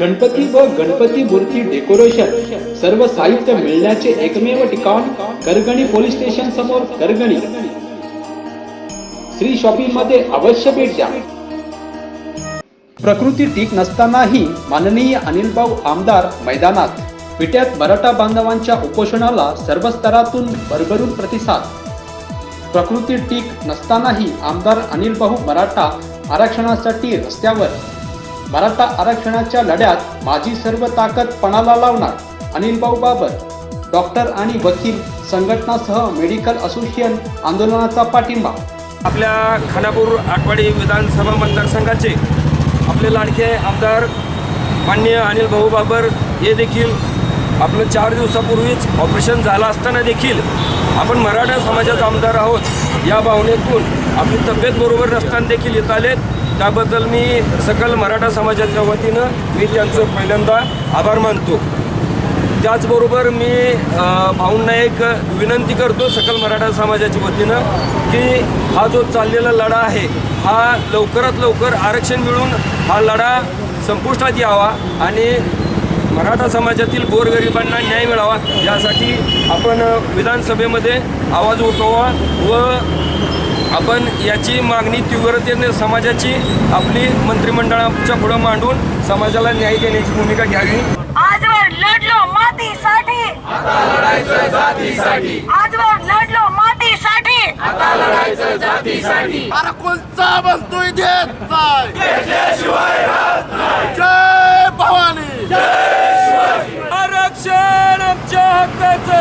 गणपती व गणपती मूर्ती डेकोरेशन सर्व साहित्य मिळण्याचे एकमेव ठिकाण करगणी पोलीस स्टेशन समोर करगणी. श्री शॉपिंगमध्ये अवश्य भेट द्या. प्रकृती ठीक नसतानाही माननीय अनिल भाऊ आमदार मैदानात विट्यात मराठा बांधवांच्या उपोषणाला सर्व स्तरातून भरभरून प्रतिसाद. प्रकृती ठीक नसतानाही आमदार अनिल भाऊ मराठा आरक्षणासाठी रस्त्यावर मराठा आरक्षणाच्या लढ्यात माझी सर्व ताकद पणाला लावणार अनिल भाऊ बाबर डॉक्टर आणि वकील संघटनासह मेडिकल असोसिएशन आंदोलनाचा पाठिंबा. आपल्या खानापूर आठवाडी विधानसभा मतदारसंघाचे आपले लाडके आमदार माननीय अनिल भाऊ बाबर हे देखील आपलं चार दिवसापूर्वीच ऑपरेशन झालं असताना देखील आपण मराठा समाजाचा आमदार आहोत या भावनेतून आपली तब्येत बरोबर नसताना देखील येत आलेत. त्याबद्दल मी सकल मराठा समाजाच्या वतीनं मी त्यांचं पहिल्यांदा आभार मानतो. त्याचबरोबर मी भाऊंना एक विनंती करतो सकल मराठा समाजाच्या वतीनं की हा जो चाललेला लढा आहे हा लवकरात लवकर आरक्षण मिळून हा लढा संपुष्टात यावा आणि मराठा समाजातील गोरगरिबांना न्याय मिळावा यासाठी आपण विधानसभेमध्ये आवाज उठवा व आपण याची मागणी तीव्रतेने समाजाची आपली मंत्रिमंडळाच्या पुढं मांडून समाजाला न्याय देण्याची भूमिका घ्यावी. आजवर लढलो मातीसाठी. आजवर लढलो मातीसाठी. अरे कोणता बनतोय देत नाही. जय भवानी आरक्षण आमच्या हक्काचं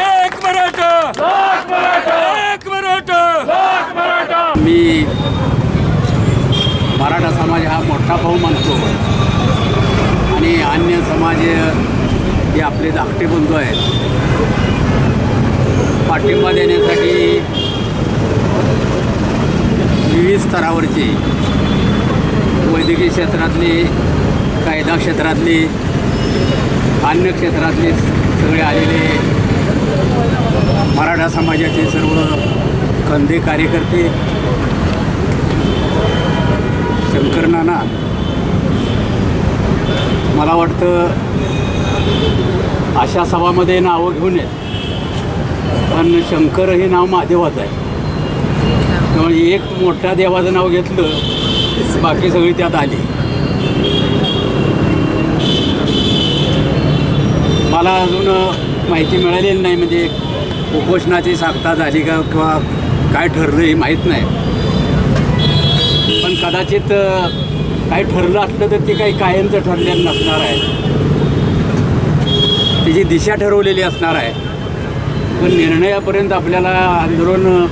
एक मराठा एक मराठा मी मराठा समाज हा भाऊ आणि अन्य समाज हे आपले धाकटे बंधू आहेत. पाठिंबा देण्यासाठी विविध स्तरावरचे वैद्यकीय क्षेत्रातले कायदा क्षेत्रातले अन्य क्षेत्रातले सगळे आलेले मराठा समाजाचे सर्व कंदे कार्यकर्ते शंकरनाना मला वाटतं अशा सभामध्ये नावं घेऊन येत. पण शंकर हे नाव महादेवाचं आहे. त्यामुळे एक मोठ्या देवाचं नाव घेतलं बाकी सगळी त्यात आली. मला अजून माहिती मिळालेली नाही म्हणजे उपोषणाची साखता झाली का किंवा काय ठरलं हे माहीत नाही. पण कदाचित काही ठरलं असलं तर ते काही कायमचं ठरलेलं नसणार आहे. त्याची दिशा ठरवलेली असणार आहे. पण निर्णयापर्यंत आपल्याला आंदोलन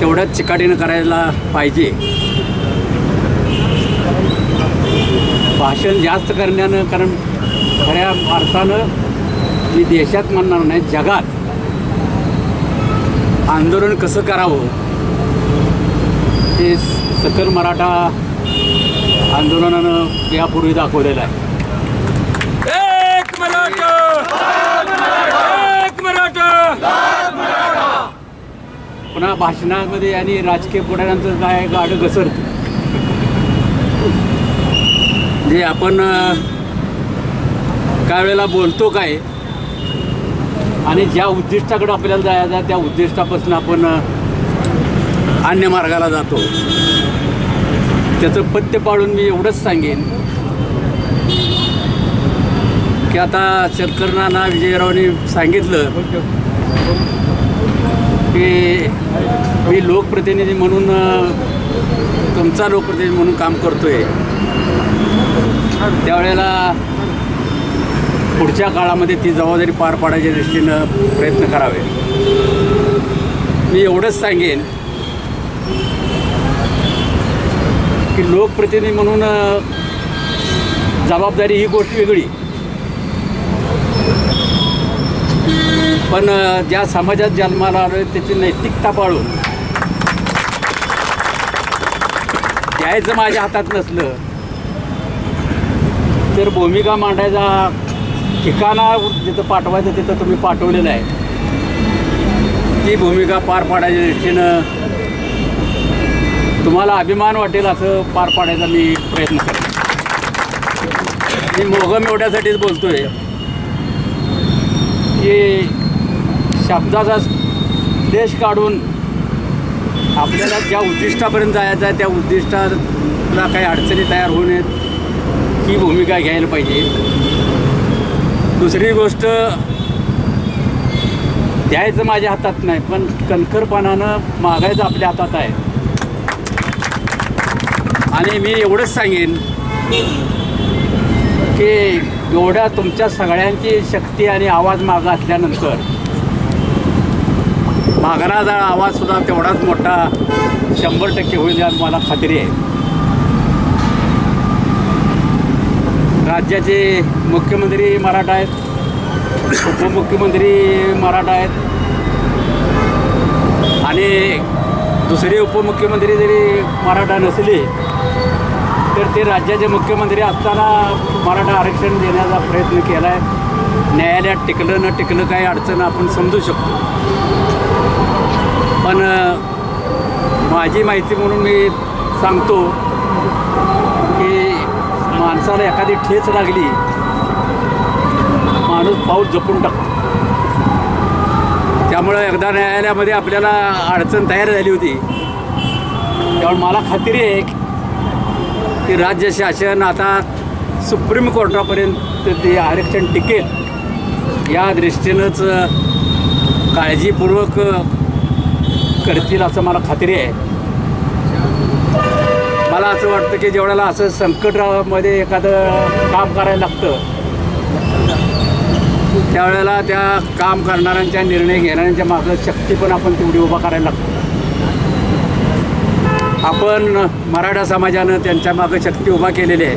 तेवढ्याच चिकाटीनं करायला पाहिजे. भाषण जास्त करण्यानं कारण खऱ्या अर्थानं मी देशात म्हणणार नाही जगात. आंदोलन कसं करावं? ते सकल मराठा आंदोलनानं यापूर्वी दाखवलेलं आहे. एक मराठा! एक मराठा! पुन्हा भाषणामध्ये आणि राजकीय पुढाऱ्यांचं काय गाडं घसरतं जे आपण काय वेळेला बोलतो काय आणि ज्या उद्दिष्टाकडे आपल्याला जायचं त्या उद्दिष्टापासून आपण अन्य मार्गाला जातो. त्याचं पथ्य पाळून मी एवढंच सांगेन. की आता शंकरनाना विजयरावने सांगितलं की मी लोकप्रतिनिधी म्हणून तुमचा लोकप्रतिनिधी म्हणून काम करतोय. त्यावेळेला पुढच्या काळामध्ये ती जबाबदारी पार पाडायच्या दृष्टीनं प्रयत्न करावे. मी एवढंच सांगेन. की लोकप्रतिनिधी म्हणून जबाबदारी ही गोष्ट वेगळी. पण ज्या समाजात जन्माला आलो त्याची नैतिकता पाळून द्यायचं माझ्या हातात नसलं तर भूमिका मांडायचा ठिकाणा जिथं पाठवायचं तिथं तुम्ही पाठवलेलं आहे. ती भूमिका पार पाडायच्या दृष्टीनं तुम्हाला अभिमान वाटेल असं पार पाडायचा मी प्रयत्न करतो. मी मोगम एवढ्यासाठीच आहे की शब्दाचा देश काढून आपल्याला ज्या उद्दिष्टापर्यंत जायचं आहे त्या उद्दिष्टाला काही अडचणी तयार होऊ नयेत ही भूमिका घ्यायला पाहिजे. दुसरी गोष्ट द्यायचं माझ्या हातात नाही पण कणखरपणानं मागायचं आपल्या हातात आहे. आणि मी एवढंच सांगेन की एवढ्या तुमच्या सगळ्यांची शक्ती आणि आवाज मागं असल्यानंतर मागणारा आवाजसुद्धा तेवढाच मोठा शंभर टक्के होईल यात मला खात्री आहे. राज्याचे मुख्यमंत्री मराठा आहेत उपमुख्यमंत्री मराठा आहेत आणि दुसरे उपमुख्यमंत्री जरी मराठा नसले तर ते राज्याचे मुख्यमंत्री असताना मराठा आरक्षण देण्याचा प्रयत्न केला आहे न्यायालयात टिकलं न टिकलं काही अडचण आपण समजू शकतो. पण माझी माहिती म्हणून मी सांगतो की माणसाला एखादी ठेच लागली माणूस पाऊस जपून टाकतो. त्यामुळं एकदा न्यायालयामध्ये आपल्याला अडचण तयार झाली होती. त्यामुळे मला खात्री आहे की राज्य शासन आता सुप्रीम कोर्टापर्यंत ते आरक्षण टिकेल. या दृष्टीनंच काळजीपूर्वक करतील असं मला खात्री आहे. मला असं वाटतं की जेवढ्याला असं संकटामध्ये एखादं काम करायला लागतं त्यावेळेला त्या काम करणाऱ्यांच्या निर्णय घेणाऱ्यांच्या मागं शक्ती पण आपण तेवढी उभा करायला लागतो. आपण मराठा समाजानं त्यांच्या मागं शक्ती उभा केलेली आहे.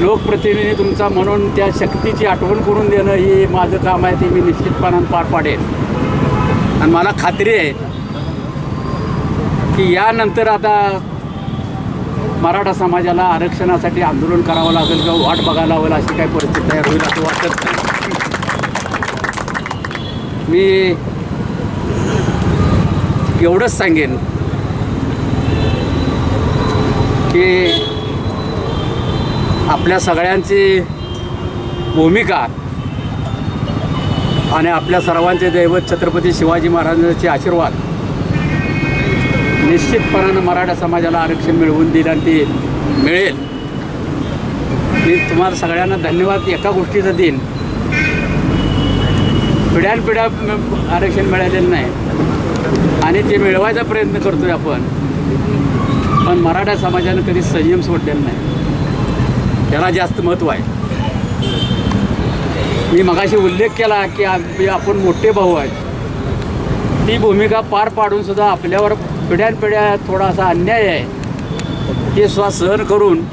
लोकप्रतिनिधी तुमचा म्हणून त्या शक्तीची आठवण करून देणं ही माझं काम आहे ते मी निश्चितपणानं पार पाडेन. आणि मला खात्री आहे की यानंतर आता मराठा समाजाला आरक्षणासाठी आंदोलन करावं लागेल किंवा वाट बघायला लागेल अशी काही परिस्थिती तयार होईल असं वाटत नाही. मी एवढंच सांगेन की आपल्या सगळ्यांची भूमिका आणि आपल्या सर्वांचे दैवत छत्रपती शिवाजी महाराजांचे आशीर्वाद निश्चितपणानं मराठा समाजाला आरक्षण मिळवून दिलं आणि ते मिळेल. मी तुम्हाला सगळ्यांना धन्यवाद. एका गोष्टीचं देईन. पिढ्यानपिढ्या आरक्षण मिळालेलं नाही. आणि ते मिळवायचा प्रयत्न करतोय आपण. पण मराठा समाजानं कधी संयम सोडलेला नाही. त्याला जास्त महत्त्व आहे. मी मगाशी उल्लेख केला की आप- आपण मोठे भाऊ आहेत. ती भूमिका पार पाडून सुद्धा आपल्यावर पिढ्यानपिढ्या थोडासा अन्याय आहे. ते स्व सहन करून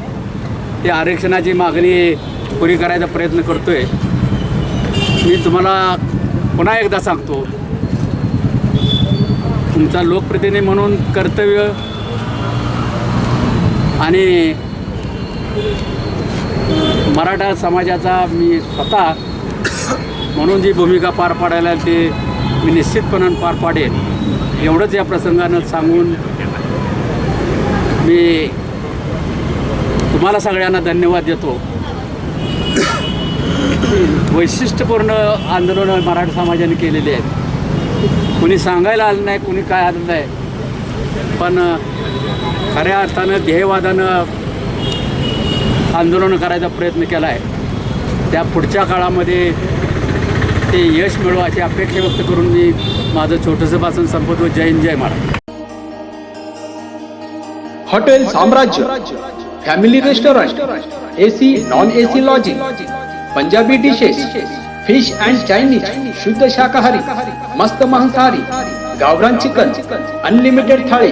ते आरक्षणाची मागणी पुरी करायचा प्रयत्न करतोय. मी तुम्हाला पुन्हा एकदा सांगतो. तुमचा लोकप्रतिनिधी म्हणून कर्तव्य आणि मराठा समाजाचा मी स्वतः म्हणून जी भूमिका पार पाडायला ते मी निश्चितपणानं पार पाडेन. एवढंच या प्रसंगानं सांगून मी तुम्हाला सगळ्यांना धन्यवाद देतो. वैशिष्ट्यपूर्ण आंदोलनं मराठा समाजाने केलेली आहेत. कुणी सांगायला आलं नाही कुणी काय आलं नाही. पण खऱ्या अर्थानं ध्येयवादानं आंदोलन करायचा प्रयत्न केला आहे त्या पुढच्या काळामध्ये ते यश मिळो अशी अपेक्षा व्यक्त करून मी माझं छोटंसं भाषण संपवतो. जय हिंद जय महाराज हॉटेल साम्राज्य family restaurant AC non AC lodging Punjabi dishes fish and Chinese शुद्ध शाकाहारी मस्त मांसाहारी गावरान चिकन अनलिमिटेड थाळी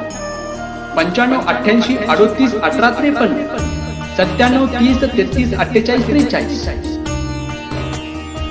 पंच्याण्णव अठ्ठ्याऐंशी अडोतीस अठरा त्रेपन्न सत्त्याण्णव तीस तेहतीस अठ्ठेचाळीस त्रेचाळीस.